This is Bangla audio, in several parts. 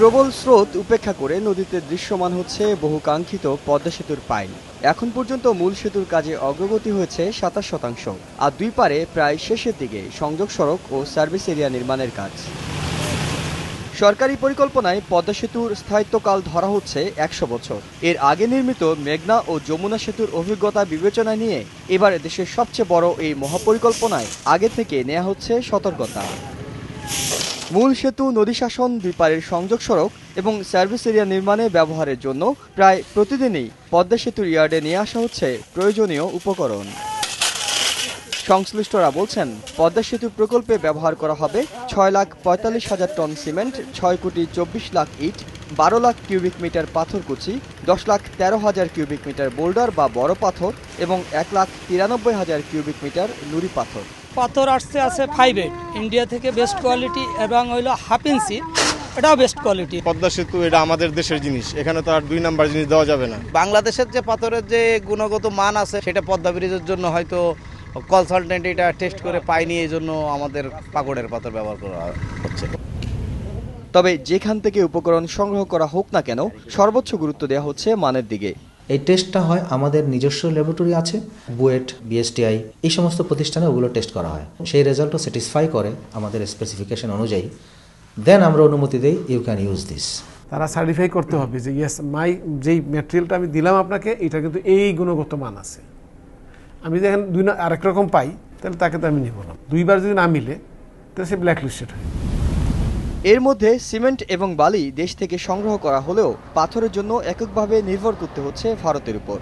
প্রবল স্রোত উপেক্ষা করে নদীতে দৃশ্যমান হচ্ছে বহু কাঙ্ক্ষিত পদ্মা সেতুর পাইল। এখন পর্যন্ত মূল সেতুর কাজে অগ্রগতি হয়েছে সাতাশ শতাংশ, আর দুই পারে প্রায় শেষের দিকে সংযোগ সড়ক ও সার্ভিস এরিয়া নির্মাণের কাজ। সরকারি পরিকল্পনায় পদ্মা সেতুর স্থায়িত্বকাল ধরা হচ্ছে একশো বছর। এর আগে নির্মিত মেঘনা ও যমুনা সেতুর অভিজ্ঞতা বিবেচনায় নিয়ে এবার দেশের সবচেয়ে বড় এই মহাপরিকল্পনায় আগে থেকে নেওয়া হচ্ছে সতর্কতা। মূল সেতু, নদী শাসন দুই সংযোগ সড়ক এবং সার্ভিস এরিয়া নির্মাণে ব্যবহারের জন্য প্রায় প্রতিদিনই পদ্মা সেতুর ইয়ার্ডে নিয়ে আসা হচ্ছে প্রয়োজনীয় উপকরণ। সংশ্লিষ্টরা বলছেন, পদ্মা সেতু প্রকল্পে ব্যবহার করা হবে ছয় লাখ পঁয়তাল্লিশ হাজার টন সিমেন্ট, ছয় কোটি চব্বিশ লাখ ইট, বারো লাখ কিউবিক মিটার পাথরকুচি দশ লাখ তেরো হাজার কিউবিক মিটার বোল্ডার বা বড় পাথর এবং এক লাখ তিরানব্বই হাজার কিউবিক মিটার নুড়ি পাথর। পাথর আসছে আছে ফাইভ এইট ইন্ডিয়া থেকে বেস্ট কোয়ালিটি এবং হইল হাফ ইঞ্চি এটাও বেস্ট কোয়ালিটি পদ্মা সেতু এটা আমাদের দেশের জিনিস। এখানে তো আর দুই নাম্বার জিনিস দেওয়া যাবে না। বাংলাদেশের যে পাথরের যে গুণগত মান আছে সেটা পদ্মা ব্রিজের জন্য হয়তো কনসালটেন্ট এটা টেস্ট করে পায়নি এই জন্য আমাদের পাকড়ের পাথর ব্যবহার করা হচ্ছে। তবে যেখান থেকে উপকরণ সংগ্রহ করা হোক না কেন সর্বোচ্চ গুরুত্ব দেওয়া হচ্ছে মানের দিকে। এই টেস্টটা হয় আমাদের নিজস্ব ল্যাবরেটরি আছে, বুয়েট বিএসটিআই এই সমস্ত প্রতিষ্ঠানে ওগুলো টেস্ট করা হয়। সেই রেজাল্টও স্যাটিসফাই করে আমাদের স্পেসিফিকেশন অনুযায়ী। দেন আমরা অনুমতি দিই ইউ ক্যান ইউজ দিস তারা সার্টিফাই করতে হবে যে ইয়েস মাই যেই ম্যাটেরিয়ালটা আমি দিলাম আপনাকে, এটা কিন্তু এই গুণগত মান আছে। আমি যখন দুই আরেক রকম পাই, তাহলে তাকে তো আমি নিব না। দুইবার যদি না মিলে, তাহলে সে ব্ল্যাক লিস্টেড হয় এর মধ্যে সিমেন্ট এবং বালি দেশ থেকে সংগ্রহ করা হলেও পাথরের জন্য এককভাবে নির্ভর করতে হচ্ছে ভারতের উপর।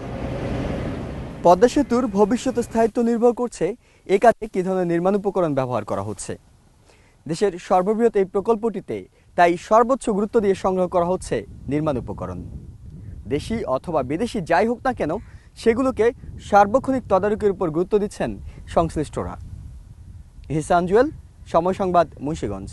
পদ্মা সেতুর ভবিষ্যৎ স্থায়িত্ব নির্ভর করছে এ কাজে কী ধরনের নির্মাণ উপকরণ ব্যবহার করা হচ্ছে। দেশের সর্ববৃহৎ এই প্রকল্পটিতে তাই সর্বোচ্চ গুরুত্ব দিয়ে সংগ্রহ করা হচ্ছে নির্মাণ উপকরণ। দেশি অথবা বিদেশি যাই হোক না কেন সেগুলোকে সার্বক্ষণিক তদারকির উপর গুরুত্ব দিচ্ছেন সংশ্লিষ্টরা। হিসান জুয়েল সময় সংবাদ, মুন্সীগঞ্জ।